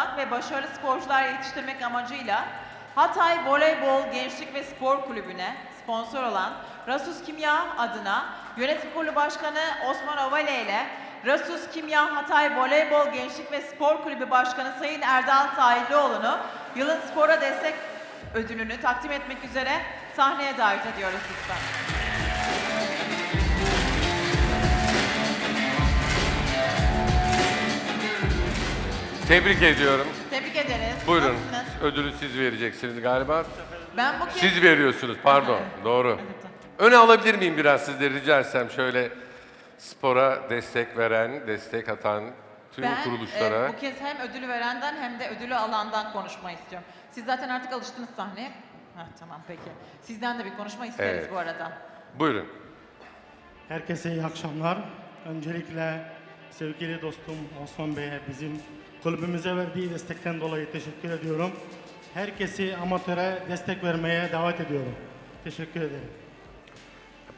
tanıtmak ve başarılı sporcular yetiştirmek amacıyla Hatay Voleybol Gençlik ve Spor Kulübü'ne sponsor olan Rasus Kimya adına Yönetim Kurulu Başkanı Osman Ovale ile Rasus Kimya Hatay Voleybol Gençlik ve Spor Kulübü Başkanı Sayın Erdal Sahillioğlu'nu yılın spora destek ödülünü takdim etmek üzere sahneye davet ediyoruz lütfen. Tebrik ediyorum. Tebrik ederiz. Buyurun. Nasılsınız? Ödülü siz vereceksiniz galiba. Ben bu kez... Siz veriyorsunuz, pardon. Doğru. Öne alabilir miyim biraz sizleri rica etsem şöyle spora destek veren, destek atan tüm Ben kuruluşlara. e, bu kez hem ödülü verenden hem de ödülü alandan konuşmayı istiyorum. Siz zaten artık alıştınız sahneye. Heh, tamam peki. Sizden de bir konuşma isteriz Evet. bu arada. Buyurun. Herkese iyi akşamlar. Öncelikle sevgili dostum Osman Bey'e bizim kulübümüze verdiği destekten dolayı teşekkür ediyorum. Herkesi amatöre destek vermeye davet ediyorum. Teşekkür ederim.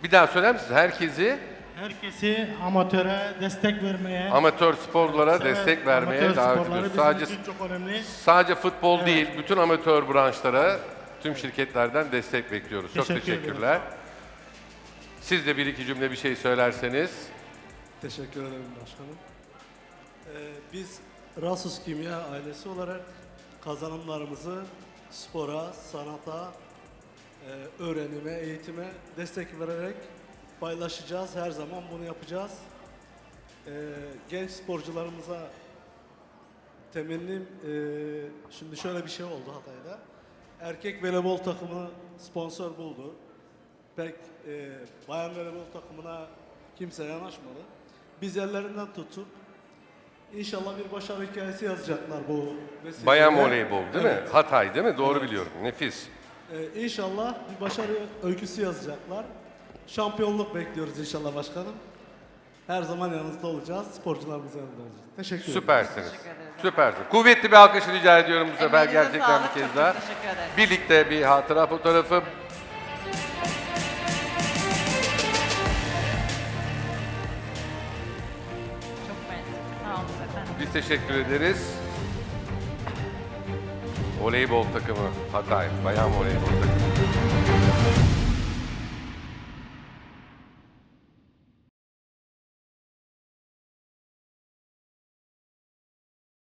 Bir daha söyler misiniz? Herkesi Herkesi amatöre destek vermeye, amatör sporlara sever- destek vermeye amatör davet sporları ediyoruz. bizim Sadece için çok önemli. sadece futbol değil, bütün amatör branşlara, tüm şirketlerden destek bekliyoruz. Çok Teşekkür ederim. teşekkürler. Siz de bir iki cümle bir şey söylerseniz. Teşekkür ederim başkanım. Ee, biz Rasus Kimya ailesi olarak kazanımlarımızı spora, sanata, e, öğrenime, eğitime destek vererek paylaşacağız. Her zaman bunu yapacağız. Ee, genç sporcularımıza temennim, e, şimdi şöyle bir şey oldu Hatay'da. Erkek voleybol takımı sponsor buldu. Pek e, bayan voleybol takımına kimse yanaşmadı. Biz ellerinden tutup inşallah bir başarı hikayesi yazacaklar bu vesileyle. Bayan voleybol değil mi? Evet. Hatay değil mi? Doğru Evet. biliyorum. Nefis. Ee, inşallah bir başarı öyküsü yazacaklar. Şampiyonluk bekliyoruz inşallah başkanım. Her zaman yanınızda olacağız. Sporcularımızın yanında olacağız. Teşekkür ederim. Süpersiniz. Teşekkür ederiz. Süpersiniz. Kuvvetli bir alkış rica ediyorum bu sefer Emeğinize gerçekten sağlık, bir kez çok daha. çok teşekkür ederiz. Birlikte bir hatıra fotoğrafı. Biz teşekkür ederiz. Voleybol takımı Hatay, bayan voleybol takımı.